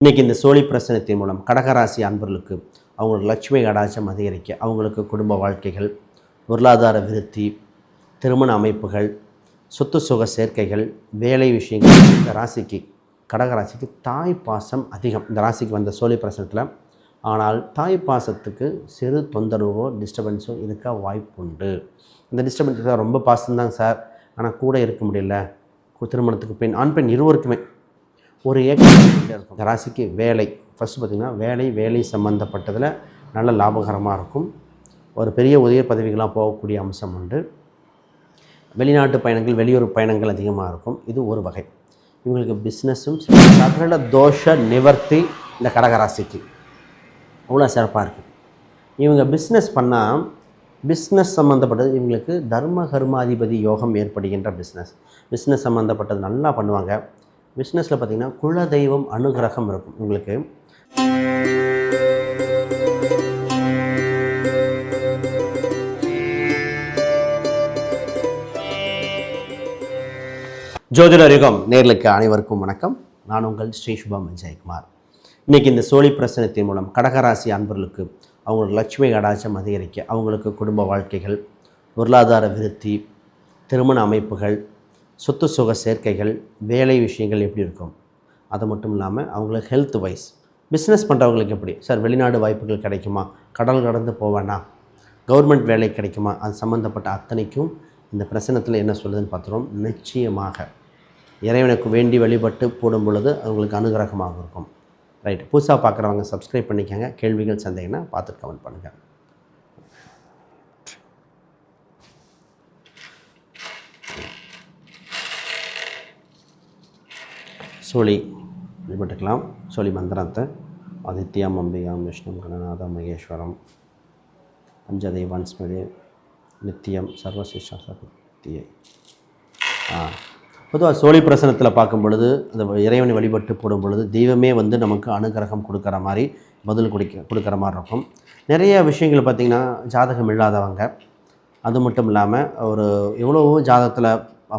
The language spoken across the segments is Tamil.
இன்றைக்கி இந்த சோழி பிரசனத்தின் மூலம் கடகராசி அன்பர்களுக்கு அவங்களோட லட்சுமி கடாச்சம் அதிகரிக்க அவங்களுக்கு குடும்ப வாழ்க்கைகள் பொருளாதார விருத்தி திருமண அமைப்புகள் சொத்து சுக சேர்க்கைகள் வேலை விஷயங்கள் இந்த ராசிக்கு கடகராசிக்கு தாய் பாசம் அதிகம். இந்த ராசிக்கு வந்த சோழி பிரசனத்தில். ஆனால் தாய் பாசத்துக்கு சிறு தொந்தரவோ டிஸ்டர்பன்ஸோ இருக்க வாய்ப்புண்டு. இந்த டிஸ்டர்பன்ஸ் ரொம்ப பாசம்தாங்க சார். ஆனால் கூட இருக்க முடியல. திருமணத்துக்கு பெண் ஆண் பெண் இருவருக்குமே ஒரு இருந்துகிட்டே இருக்கும் ராசிக்கு வேலை. ஃபஸ்ட்டு பார்த்திங்கன்னா வேலை வேலை சம்மந்தப்பட்டதில் நல்ல லாபகரமாக இருக்கும். ஒரு பெரிய உயர் பதவிகளாக போகக்கூடிய அம்சம் உண்டு. வெளிநாட்டு பயணங்கள் வெளியூர் பயணங்கள் அதிகமாக இருக்கும். இது ஒரு வகை. இவங்களுக்கு பிஸ்னஸும் சகல தோஷ நிவர்த்தி இந்த கடகராசிக்கு அவ்வளோ சிறப்பாக இருக்குது இவங்க பிஸ்னஸ் பண்ணால் பிஸ்னஸ் சம்மந்தப்பட்டது இவங்களுக்கு தர்ம கர்மாதிபதி யோகம் ஏற்படுகின்ற பிஸ்னஸ் பிஸ்னஸ் சம்மந்தப்பட்டது நல்லா பண்ணுவாங்க. பிஸ்னஸில் பார்த்திங்கன்னா குலதெய்வம் அனுகிரகம் இருக்கும் உங்களுக்கு. ஜோதிடர் யுகம் நேர்களுக்கு அனைவருக்கும் வணக்கம். நான் உங்கள் ஸ்ரீ சுபம் விஜயகுமார். இன்றைக்கி இந்த சோழி பிரசனத்தின் மூலம் கடகராசி அன்பர்களுக்கு அவங்களுக்கு லட்சுமி கடாச்சம் அதிகரிக்க அவங்களுக்கு குடும்ப வாழ்க்கைகள் பொருளாதார விருத்தி திருமண அமைப்புகள் சொத்து சுக சேர்க்கைகள் வேலை விஷயங்கள் எப்படி இருக்கும்? அது மட்டும் இல்லாமல் அவங்களுக்கு ஹெல்த் வைஸ் பிஸ்னஸ் பண்ணுறவங்களுக்கு எப்படி? சார் வெளிநாடு வாய்ப்புகள் கிடைக்குமா? கடல் கடந்து போவேனா கவர்மெண்ட் வேலை கிடைக்குமா? அது சம்மந்தப்பட்ட அத்தனைக்கும் இந்த பிரசனத்தில் என்ன சொல்லுதுன்னு பார்த்துருவோம். நிச்சயமாக. இறைவனுக்கு வேண்டி வழிபட்டு போடும் பொழுது அவங்களுக்கு அனுகிரகமாக இருக்கும். ரைட் புதுசாக பார்க்குறவங்க சப்ஸ்கிரைப் பண்ணிக்கோங்க. கேள்விகள் சந்தேகம்னா பார்த்துட்டு கமெண்ட் பண்ணுங்கள் சோழி வழிபட்டுக்கலாம். சோழி மந்திரத்தை. ஆதித்யாம் அம்பிகாம் விஷ்ணு கணநாத மகேஸ்வரம் பஞ்சதெய்வான் ஸ்மிருதி நித்தியம் சர்வசிஷ்டா சக்தியை. பொதுவாக சோழி பிரசனத்தில் பார்க்கும் பொழுது அந்த இறைவனை வழிபட்டு போடும் பொழுது தெய்வமே வந்து நமக்கு அனுகிரகம் கொடுக்குற மாதிரி பதில் கொடுக்க கொடுக்குற மாதிரி இருக்கும். நிறைய விஷயங்கள் பார்த்திங்கன்னா ஜாதகம் இல்லாதவங்க அது மட்டும் இல்லாமல் ஒரு எவ்வளவோ ஜாதகத்தில்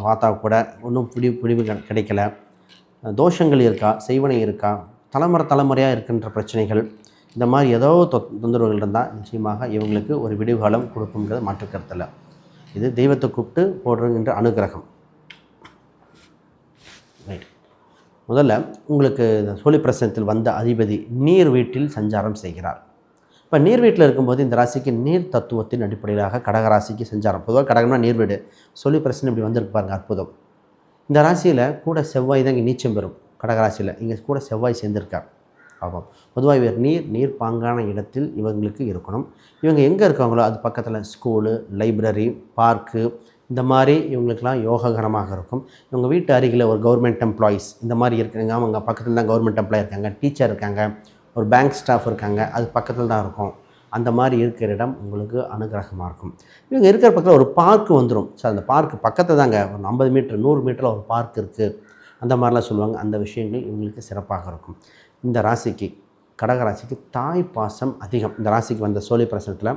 பார்த்தா கூட ஒன்றும் பிடி பிடிவு கிடைக்கல. தோஷங்கள் இருக்கா? செய்வனை இருக்கா? தலைமுறை தலைமுறையாக இருக்கின்ற பிரச்சனைகள் இந்த மாதிரி ஏதோ தொ தொந்தரவுகள் இருந்தால் நிச்சயமாக இவங்களுக்கு ஒரு விடிவுகாலம் கொடுக்குங்கிறது மாற்றுக்கருத்தில். இது தெய்வத்தை கூப்பிட்டு போடுறங்கின்ற அனுகிரகம். ரைட் முதல்ல உங்களுக்கு இந்த சோழி பிரசனத்தில் வந்த அதிபதி நீர் வீட்டில் சஞ்சாரம் செய்கிறார். இப்போ நீர் வீட்டில் இருக்கும்போது இந்த ராசிக்கு நீர் தத்துவத்தின் அடிப்படையிலாக கடகராசிக்கு சஞ்சாரம். பொதுவாக கடகம்னா நீர் வீடு. சொல்லி பிரச்சனை இப்படி வந்திருக்கு அற்புதம். இந்த ராசியில் கூட செவ்வாய் தான் இங்கே நீச்சம் பெறும். கடகராசியில் இங்கே கூட செவ்வாய் சேர்ந்திருக்கார். ஆகும் பொதுவாக இவர் நீர் நீர் பாங்கான இடத்தில் இவங்களுக்கு இருக்கணும். இவங்க எங்கே இருக்காங்களோ அது பக்கத்தில் ஸ்கூலு லைப்ரரி பார்க்கு இந்த மாதிரி இவங்களுக்கெல்லாம் யோககரமாக இருக்கும். இவங்க வீட்டு அருகில் ஒரு கவர்மெண்ட் எம்ப்ளாயீஸ் இந்த மாதிரி இருக்கிறாங்க அவங்க பக்கத்தில் தான் கவர்மெண்ட் எம்ப்ளாயி இருக்காங்க. டீச்சர் இருக்காங்க. ஒரு பேங்க் ஸ்டாஃப் இருக்காங்க. அது பக்கத்தில் தான் இருக்கும். அந்த மாதிரி இருக்கிற இடம் உங்களுக்கு அனுகிரகமாக இருக்கும். இவங்க இருக்கிற பக்கத்தில் ஒரு பார்க் வந்துடும் சார் அந்த பார்க் பக்கத்தில் தாங்க ஒரு ஐம்பது மீட்டர் நூறு மீட்டரில் ஒரு பார்க் இருக்குது அந்த மாதிரிலாம் சொல்லுவாங்க. அந்த விஷயங்கள் இவங்களுக்கு சிறப்பாக இருக்கும். இந்த ராசிக்கு கடக ராசிக்கு தாய் பாசம் அதிகம். இந்த ராசிக்கு வந்த சோழி பிரசனத்தில்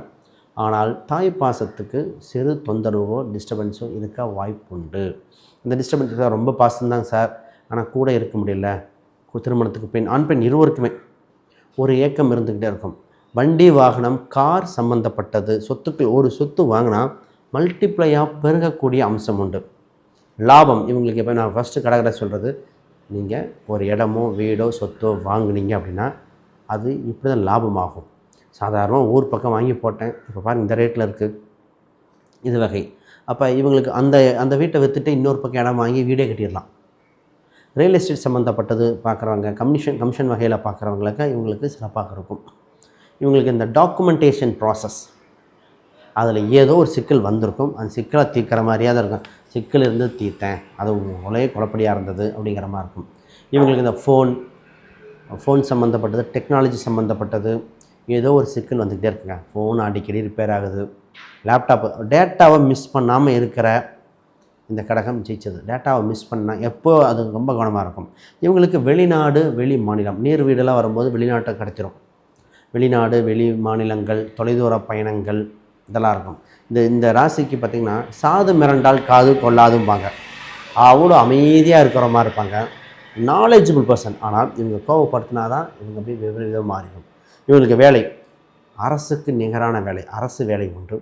ஆனால் தாய் பாசத்துக்கு சிறு தொந்தரவோ டிஸ்டர்பன்ஸோ இருக்க வாய்ப்புண்டு இந்த டிஸ்டர்பன்ஸ் ரொம்ப பாசம்தாங்க சார் ஆனால் கூட இருக்க முடியல. திருமணத்துக்கு பெண் ஆண் பெண் இருவருக்குமே ஒரு ஏக்கம் இருந்துக்கிட்டே இருக்கும். வண்டி வாகனம் கார் சம்பந்தப்பட்டது. சொத்துக்கள் ஒரு சொத்து வாங்கினா மல்டிப்ளையாக பெருகக்கூடிய அம்சம் உண்டு. லாபம் இவங்களுக்கு இப்போ நான் ஃபஸ்ட்டு கடகடை சொல்கிறது நீங்கள் ஒரு இடமோ வீடோ சொத்தோ வாங்குனீங்க அப்படின்னா அது இப்படி தான் லாபமாகும். சாதாரணமாக ஊர் பக்கம் வாங்கி போட்டேன் இப்போ பாருங்கள் இந்த ரேட்டில் இருக்குது இது வகை. அப்போ இவங்களுக்கு அந்த அந்த வீட்டை விற்றுட்டு இன்னொரு பக்கம் இடம் வாங்கி வீடே கட்டிடலாம். ரியல் எஸ்டேட் சம்மந்தப்பட்டது பார்க்குறவங்க கமிஷன் கமிஷன் வகையில் பார்க்குறவங்களுக்கு இவங்களுக்கு சிறப்பாக இருக்கும். இவங்களுக்கு இந்த டாக்குமெண்டேஷன் ப்ராசஸ் அதில் ஏதோ ஒரு சிக்கல் வந்திருக்கும். அந்த சிக்கலை தீர்க்கிற மாதிரியே தான் இருக்கும். சிக்கல் இருந்து தீர்த்தேன். அது ஒரே குழப்படியாக இருந்தது அப்படிங்கிற மாதிரி இருக்கும். இவங்களுக்கு இந்த ஃபோன் ஃபோன் சம்மந்தப்பட்டது டெக்னாலஜி சம்மந்தப்பட்டது ஏதோ ஒரு சிக்கல் வந்துக்கிட்டே இருக்குங்க. ஃபோன் அடிக்கடி ரிப்பேர் ஆகுது. லேப்டாப்பு டேட்டாவை மிஸ் பண்ணாமல் இருக்கிற இந்த கடகம் ஜெயிச்சது. டேட்டாவை மிஸ் பண்ணால் எப்போ அது ரொம்ப கவனமாக இருக்கும். இவங்களுக்கு வெளிநாடு வெளி மாநிலம் நீர் வீடெல்லாம் வரும்போது வெளிநாட்டை கிடச்சிரும் வெளிநாடு வெளி மாநிலங்கள் தொலைதூர பயணங்கள் இதெல்லாம் இருக்கும். இந்த இந்த ராசிக்கு பார்த்திங்கன்னா சாது மிரண்டால் காது கொள்ளாதும்பாங்க. அவ்வளோ அமைதியாக இருக்கிற மாதிரி இருப்பாங்க. நாலேஜபிள் பர்சன் ஆனால் இவங்க கோவப்படுத்தினா தான் இவங்க அப்படியே வெவ்வேறு விதம் மாறிடும். இவங்களுக்கு வேலை. அரசுக்கு நிகரான வேலை. அரசு வேலை உண்டு.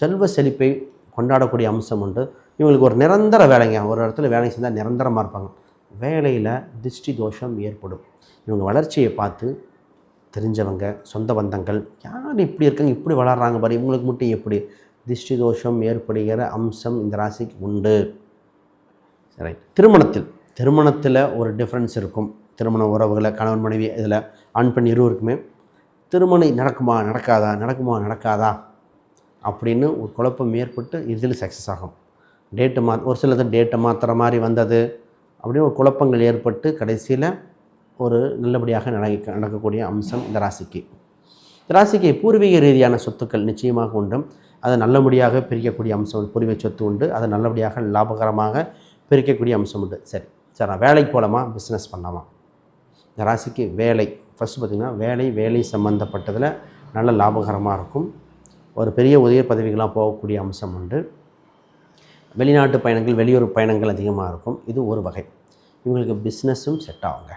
செல்வ செழிப்பை கொண்டாடக்கூடிய அம்சம் உண்டு. இவங்களுக்கு ஒரு நிரந்தர வேலைங்க. ஒரு இடத்துல வேலை செஞ்சால் நிரந்தரமாக இருப்பாங்க. வேலையில் திருஷ்டி தோஷம் ஏற்படும். இவங்க வளர்ச்சியை பார்த்து தெரிஞ்சவங்க சொந்த பந்தங்கள் யார் இப்படி இருக்காங்க இப்படி வளர்றாங்க பாரு இவங்களுக்கு மட்டும் எப்படி? திஷ்டி தோஷம் ஏற்படுகிற அம்சம் இந்த ராசிக்கு உண்டு. சரி திருமணத்தில் திருமணத்தில் ஒரு டிஃப்ரென்ஸ் இருக்கும். திருமண உறவுகளை கணவன் மனைவி இதில் ஆண் பெண் இருவருக்குமே திருமணம் நடக்குமா நடக்காதா நடக்குமா நடக்காதா? அப்படின்னு ஒரு குழப்பம் ஏற்பட்டு இதில் சக்ஸஸ் ஆகும். டேட்டு மா ஒரு சிலது டேட்டை மாற்றுற மாதிரி வந்தது. அப்படின்னு ஒரு குழப்பங்கள் ஏற்பட்டு கடைசியில் ஒரு நல்லபடியாக நடக்க நடக்கக்கூடிய அம்சம் இந்த ராசிக்கு. இந்த ராசிக்கு பூர்வீக ரீதியான சொத்துக்கள் நிச்சயமாக உண்டு. அதை நல்லபடியாக பிரிக்கக்கூடிய அம்சம் பூர்வீக சொத்து உண்டு. அதை நல்லபடியாக லாபகரமாக பிரிக்கக்கூடிய அம்சம் உண்டு. சரி. சார் நான் வேலைக்கு போகலாமா பிஸ்னஸ் பண்ணலாமா? இந்த ராசிக்கு வேலை. ஃபஸ்ட்டு பார்த்திங்கன்னா வேலை வேலை சம்மந்தப்பட்டதில் நல்ல லாபகரமாக இருக்கும். ஒரு பெரிய உதவி பதவிகளாக போகக்கூடிய அம்சம் உண்டு. வெளிநாட்டு பயணங்கள் வெளியூர் பயணங்கள் அதிகமாக இருக்கும். இது ஒரு வகை. இவங்களுக்கு பிஸ்னஸும் செட் ஆகுங்க.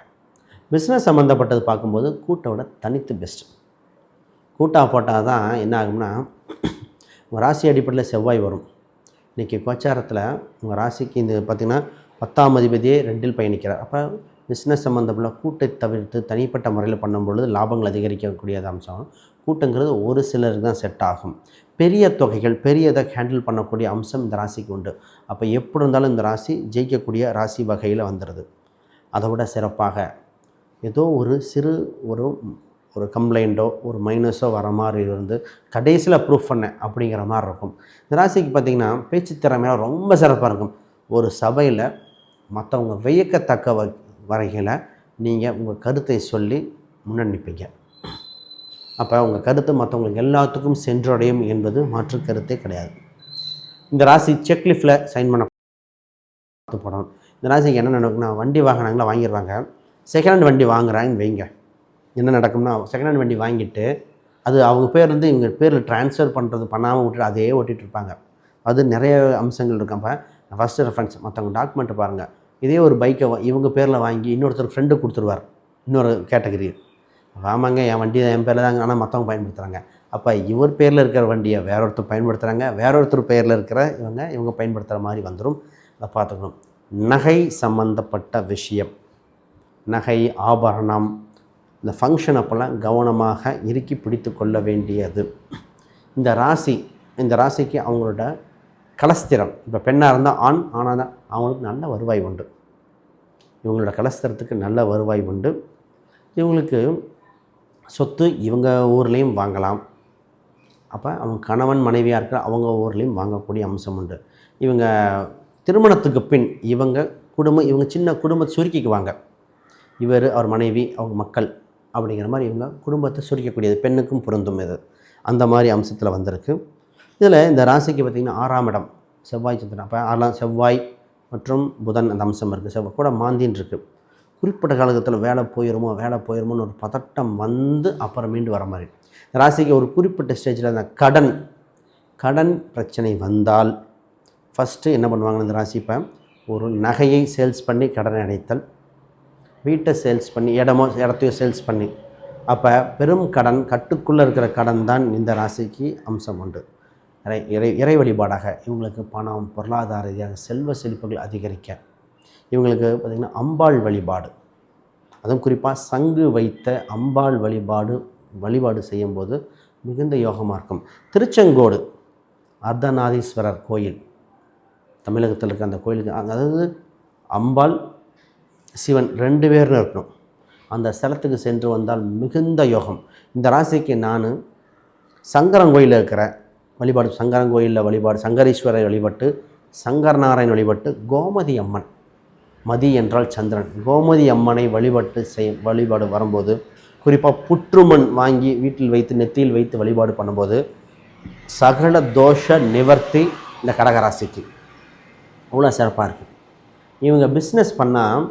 பிஸ்னஸ் சம்மந்தப்பட்டது பார்க்கும்போது கூட்டை விட தனித்து பெஸ்ட்டு கூட்டாக போட்டால் தான் என்ன ஆகும்னா உங்கள் ராசி அடிப்படையில் செவ்வாய் வரும். இன்றைக்கி கோச்சாரத்தில் உங்கள் ராசிக்கு இந்த பார்த்திங்கன்னா பத்தாம் அதிபதியே ரெண்டில் பயணிக்கிறார். அப்போ பிஸ்னஸ் சம்மந்தப்பட்ட கூட்டை தவிர்த்து தனிப்பட்ட முறையில் பண்ணும்பொழுது லாபங்கள் அதிகரிக்கக்கூடிய அம்சம். கூட்டங்கிறது ஒரு சிலருக்கு தான் செட் ஆகும். பெரிய தொகைகள் பெரியதை ஹேண்டில் பண்ணக்கூடிய அம்சம் இந்த ராசிக்கு உண்டு. அப்போ எப்படி இருந்தாலும் இந்த ராசி ஜெயிக்கக்கூடிய ராசி வகையில் வந்துடுது அதை விட சிறப்பாக ஏதோ ஒரு சிறு ஒரு ஒரு கம்ப்ளைண்ட்டோ ஒரு மைனஸோ வர மாதிரி இருந்து கடைசியில் ப்ரூஃப் பண்ணேன் அப்படிங்கிற மாதிரி இருக்கும். இந்த ராசிக்கு பார்த்திங்கன்னா பேச்சு திறமையில ரொம்ப சிறப்பாக இருக்கும். ஒரு சபையில் மற்றவங்க வியக்கத்தக்க வ வரையில் நீங்கள் உங்கள் கருத்தை சொல்லி முன்னணிப்பீங்க அப்போ உங்கள் கருத்து மற்றவங்களுக்கு எல்லாத்துக்கும் சென்றடையும் என்பது மாற்று கருத்தே கிடையாது. இந்த ராசி செக்லிஃப்டில் சைன் பண்ண போடணும். இந்த ராசிக்கு என்ன நடக்குன்னா வண்டி வாகனங்களை வாங்கிடுவாங்க செகண்ட் ஹேண்ட் வண்டி வாங்குறாங்கன்னு வைங்க. என்ன நடக்கும்னா செகண்ட் ஹேண்ட் வண்டி வாங்கிட்டு அது அவங்க பேர் வந்து இவங்க பேரில் ட்ரான்ஸ்ஃபர் பண்ணுறது பண்ணாமல் விட்டுட்டு அதே ஓட்டிகிட்டு இருப்பாங்க. அது நிறைய அம்சங்கள் இருக்கும். அப்போ ஃபஸ்ட்டு ரெஃபரன்ஸ் மற்றவங்க டாக்குமெண்ட்டை பாருங்கள் இதே ஒரு பைக்கை இவங்க பேரில் வாங்கி இன்னொருத்தர் ஃப்ரெண்டு கொடுத்துருவார். இன்னொரு கேட்டகரி ஆமாங்க என் வண்டி என் பேரில் தாங்க ஆனால் மற்றவங்க பயன்படுத்துகிறாங்க அப்போ இவர் பேரில் இருக்கிற வண்டியை வேற ஒருத்தர் பயன்படுத்துகிறாங்க வேற ஒருத்தர் பேரில் இருக்கிற இவங்க இவங்க பயன்படுத்துகிற மாதிரி வந்துடும் அதை பார்த்துக்கணும். நகை சம்மந்தப்பட்ட விஷயம். நகை ஆபரணம் இந்த ஃபங்க்ஷன் அப்போல்லாம் கவனமாக இறுக்கி பிடித்து கொள்ள வேண்டியது. இந்த ராசி இந்த ராசிக்கு அவங்களோட கலஸ்திரம். இப்போ பெண்ணாக இருந்தால் ஆண் ஆனால் தான் அவங்களுக்கு நல்ல வருவாய் உண்டு. இவங்களோட கலஸ்திரத்துக்கு நல்ல வருவாய் உண்டு. இவங்களுக்கு சொத்து இவங்க ஊர்லேயும் வாங்கலாம். அப்போ அவங்க கணவன் மனைவியாக இருக்கிற அவங்க ஊர்லேயும் வாங்கக்கூடிய அம்சம் உண்டு. இவங்க திருமணத்துக்கு பின் இவங்க குடும்பம் இவங்க சின்ன குடும்பத்தை சுருக்கிக்குவாங்க. இவர் அவர் மனைவி அவங்க மக்கள் அப்படிங்கிற மாதிரி இவங்க குடும்பத்தை சுருக்கக்கூடியது. பெண்ணுக்கும் பொருந்தும் இது. அந்த மாதிரி அம்சத்தில் வந்திருக்கு. இதில் இந்த ராசிக்கு பார்த்திங்கன்னா ஆறாம் இடம் செவ்வாய் சந்திரன். அப்போ ஆறாம் செவ்வாய் மற்றும் புதன் அந்த அம்சம் இருக்குது செவ்வாய் கூட மாந்தின்னு இருக்குது குறிப்பிட்ட காலகட்டத்தில் வேலை போயிருமோ வேலை போயிருமோன்னு ஒரு பதட்டம் வந்து அப்புறம் மீண்டு வர மாதிரி. ராசிக்கு ஒரு குறிப்பிட்ட ஸ்டேஜில் அந்த கடன் கடன் பிரச்சனை வந்தால் ஃபஸ்ட்டு என்ன பண்ணுவாங்க இந்த ராசி இப்போ ஒரு நகையை சேல்ஸ் பண்ணி கடனை அடைத்தல் வீட்டை சேல்ஸ் பண்ணி இடமோ இடத்தையும் சேல்ஸ் பண்ணி அப்போ பெரும் கடன் கட்டுக்குள்ளே இருக்கிற கடன் தான் இந்த ராசிக்கு அம்சம் உண்டு. இறை இறை இறை வழிபாடாக இவங்களுக்கு பணம் பொருளாதார ரீதியாக செல்வ செழிப்புகள் அதிகரிக்க இவங்களுக்கு பார்த்திங்கன்னா அம்பாள் வழிபாடு. அதுவும் குறிப்பாக சங்கு வைத்த அம்பாள் வழிபாடு வழிபாடு செய்யும்போது மிகுந்த யோகமாக இருக்கும். திருச்செங்கோடு அர்த்தநாதீஸ்வரர் கோயில் தமிழகத்தில் இருக்க அந்த கோயிலுக்கு அதாவது அம்பாள் சிவன் ரெண்டு பேரும் இருக்கணும். அந்த ஸ்தலத்துக்கு சென்று வந்தால் மிகுந்த யோகம். இந்த ராசிக்கு நான் சங்கரங்கோயிலில் இருக்கிற வழிபாடு சங்கரங்கோயிலில் வழிபாடு சங்கரீஸ்வரை வழிபட்டு சங்கரநாராயண் வழிபட்டு கோமதி அம்மன். மதி என்றால் சந்திரன். கோமதி அம்மனை வழிபட்டு செய் வழிபாடு வரும்போது குறிப்பாக புற்றுமண் வாங்கி வீட்டில் வைத்து நெத்தியில் வைத்து வழிபாடு பண்ணும்போது சகல தோஷ நிவர்த்தி இந்த கடகராசிக்கு. அவ்வளோ சிறப்பாக இருக்குது இவங்க பிஸ்னஸ் பண்ணால்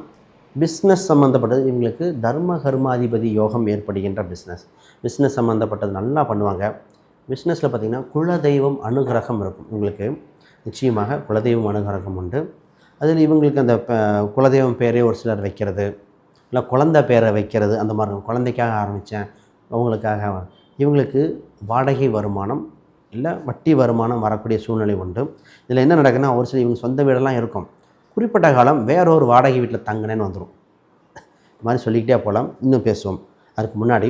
பிஸ்னஸ் சம்மந்தப்பட்டது இவங்களுக்கு தர்ம கர்மாதிபதி யோகம் ஏற்படுகின்ற பிஸ்னஸ் பிஸ்னஸ் சம்மந்தப்பட்டது நல்லா பண்ணுவாங்க. பிஸ்னஸில் பார்த்திங்கன்னா குலதெய்வம் அனுகிரகம் இருக்கும். உங்களுக்கு நிச்சயமாக குலதெய்வம் அனுகிரகம் உண்டு. அதில் இவங்களுக்கு அந்த குலதெய்வம் பேரே ஒரு சிலர் வைக்கிறது இல்லை குழந்த பேரை வைக்கிறது அந்த மாதிரி இருக்கும். குழந்தைக்காக ஆரம்பித்தேன் அவங்களுக்காக. இவங்களுக்கு வாடகை வருமானம் இல்லை வட்டி வருமானம் வரக்கூடிய சூழ்நிலை உண்டு. இதில் என்ன நடக்குதுன்னா ஒரு சில இவங்க சொந்த வீடெல்லாம் இருக்கும். குறிப்பிட்ட காலம் வேறொரு வாடகை வீட்டில் தங்கினேன்னு வந்துடும் இது மாதிரி சொல்லிக்கிட்டே போகலாம். இன்னும் பேசுவோம். அதுக்கு முன்னாடி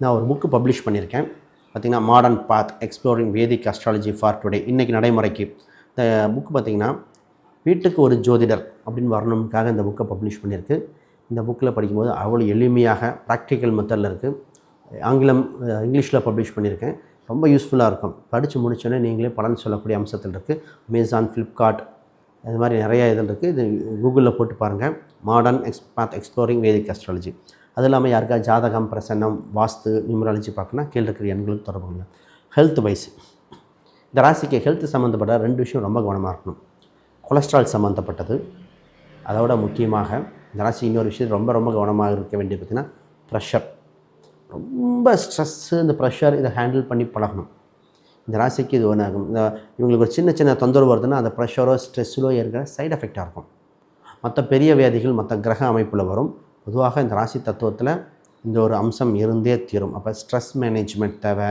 நான் ஒரு புக்கு பப்ளிஷ் பண்ணியிருக்கேன். பார்த்திங்கன்னா modern path exploring Vedic astrology for today இன்றைக்கி நடைமுறைக்கு. இந்த புக்கு பார்த்திங்கன்னா வீட்டுக்கு ஒரு ஜோதிடர் அப்படின்னு வரணும்காக இந்த புக்கை பப்ளிஷ் பண்ணியிருக்கு. இந்த புக்கில் படிக்கும்போது அவ்வளோ எளிமையாக ப்ராக்டிக்கல் மெத்தடில் இருக்குது ஆங்கிலம் இங்கிலீஷில் பப்ளிஷ் பண்ணியிருக்கேன். ரொம்ப யூஸ்ஃபுல்லாக இருக்கும். படித்து முடிச்சோன்னே நீங்களே பலன் சொல்லக்கூடிய அம்சத்தில் இருக்குது அமேசான் ஃப்ளிப்கார்ட் அது மாதிரி நிறைய இதில் இருக்குது. இது கூகுளில் போட்டு பாருங்கள் modern X path exploring Vedic astrology அது இல்லாமல் யாருக்கா ஜாதகம் பிரசன்னம் வாஸ்து நியூமராலஜி பார்க்கணும் கீழே இருக்கிற எண்களுக்கு தொடர்புங்க ஹெல்த் வைஸ் இந்த ராசிக்கு ஹெல்த் சம்மந்தப்பட்ட ரெண்டு விஷயம் ரொம்ப கவனமாக இருக்கணும். கொலஸ்ட்ரால் சம்மந்தப்பட்டது. அதோட முக்கியமாக இந்த ராசி இன்னொரு விஷயம் ரொம்ப ரொம்ப கவனமாக இருக்க வேண்டியது பார்த்திங்கன்னா ப்ரெஷர் ரொம்ப ஸ்ட்ரெஸ்ஸு இந்த ப்ரெஷர் இதை ஹேண்டில் பண்ணி பழகணும். இந்த ராசிக்கு இது ஒன்றாகும் இந்த இவங்களுக்கு ஒரு சின்ன சின்ன தொந்தரவு வருதுன்னா அந்த ப்ரெஷரோ ஸ்ட்ரெஸ்ஸிலோ இருக்கிற சைடு எஃபெக்டாக இருக்கும். மற்ற பெரிய வியாதிகள் மற்ற கிரக அமைப்பில் வரும். பொதுவாக இந்த ராசி தத்துவத்தில் இந்த ஒரு அம்சம் இருந்தே தீரும். அப்போ ஸ்ட்ரெஸ் மேனேஜ்மெண்ட் தேவை.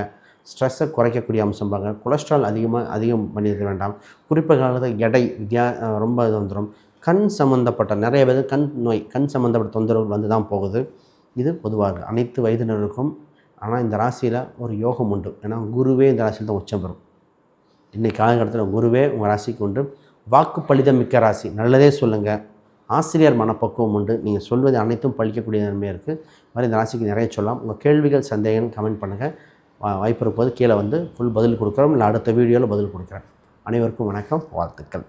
ஸ்ட்ரெஸ்ஸை குறைக்கக்கூடிய அம்சம் பாருங்க. கொலஸ்ட்ரால் அதிகமாக அதிகம் பண்ணியிருக்க வேண்டாம். குறிப்பாக காலத்தில் எடை வித்தியா ரொம்ப இது வந்துடும் கண் சம்மந்தப்பட்ட நிறைய பேர் கண் நோய் கண் சம்மந்தப்பட்ட தொந்தரவு வந்து தான் போகுது. இது பொதுவாக அனைத்து வயதினருக்கும் ஆனால் இந்த ராசியில் ஒரு யோகம் உண்டு. ஏன்னா குருவே இந்த ராசியில் தான் உச்சம் பெறும். இன்றைக்கி காலகட்டத்தில் குருவே உங்கள் ராசிக்கு உண்டு. வாக்கு பலிதம் மிக்க ராசி. நல்லதே சொல்லுங்கள் ஆசிரியர் மனப்பக்குவம் உண்டு. நீங்கள் சொல்வது அனைத்தும் பழிக்கக்கூடிய நன்மை இருக்குது மாதிரி இந்த ராசிக்கு நிறைய சொல்லலாம். உங்கள் கேள்விகள் சந்தேகம் கமெண்ட் பண்ணுங்கள் வாய்ப்பு இருப்பது கீழே வந்து ஃபுல் பதில் கொடுக்குறோம். இல்லை அடுத்த வீடியோவில் பதில் கொடுக்குறேன். அனைவருக்கும் வணக்கம். வாழ்த்துக்கள்.